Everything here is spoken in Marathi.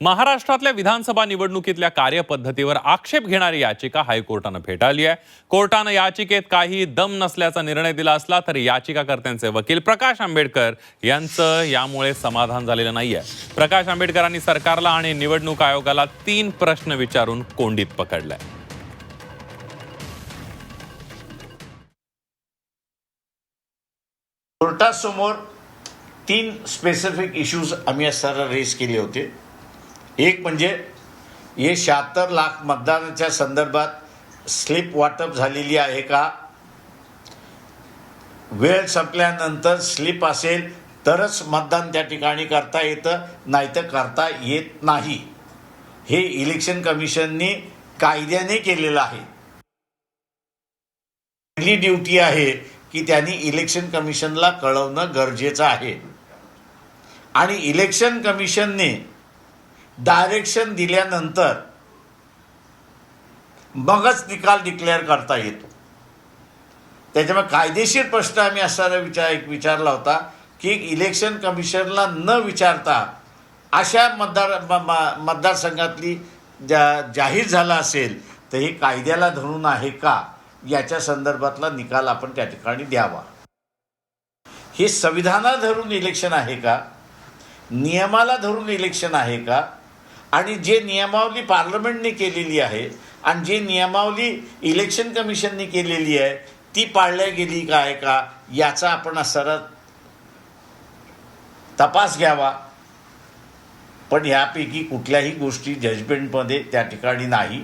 महाराष्ट्रातल्या विधानसभा निवडणुकीतल्या कार्यपद्धतीवर आक्षेप घेणारी याचिका हायकोर्टानं फेटाळली आहे. कोर्टानं याचिकेत काही दम नसल्याचा निर्णय दिला असला तरी याचिकाकर्त्यांचे वकील प्रकाश आंबेडकर यांचं यामुळे समाधान झालेलं नाहीये. प्रकाश आंबेडकरांनी सरकारला आणि निवडणूक आयोगाला तीन प्रश्न विचारून कोंडीत पकडलाय. कोर्टासमोर तीन स्पेसिफिक इश्यूज आम्ही सर रेस केले होते. एक म्हणजे हे शहात्तर लाख मतदानाच्या संदर्भात स्लिप वाटप झालेली आहे का? वेळ संपल्यानंतर स्लिप असेल तरच मतदान त्या ठिकाणी करता येतं नाही तर करता येत नाही. हे इलेक्शन कमिशनने कायद्याने केलेलं आहे. पहिली ड्युटी आहे की त्यांनी इलेक्शन कमिशनला कळवणं गरजेचं आहे. आणि इलेक्शन कमिशनने डायरेक्शन दिल्यानंतर मगच निकाल डिक्लेअर करता येतो. त्याच्यामुळे कायदेशीर प्रश्न आम्ही असा विचार एक विचारला होता की इलेक्शन कमिशनला न विचारता अशा मतदार म- म- मतदारसंघातली जा जाहीर झाला असेल तर हे कायद्याला धरून आहे का? याच्या संदर्भातला निकाल आपण त्या ठिकाणी द्यावा. हे संविधाना धरून इलेक्शन आहे का? नियमाला धरून इलेक्शन आहे का? आणि जे नियमावली पार्लमेंटने केलेली आहे आणि जे नियमावली इलेक्शन कमिशनने केलेली आहे ती पाळल्या गेली काय का याचा आपण सरळ तपास घ्यावा. पण यापैकी कुठल्याही गोष्टी जजमेंटमध्ये त्या ठिकाणी नाही.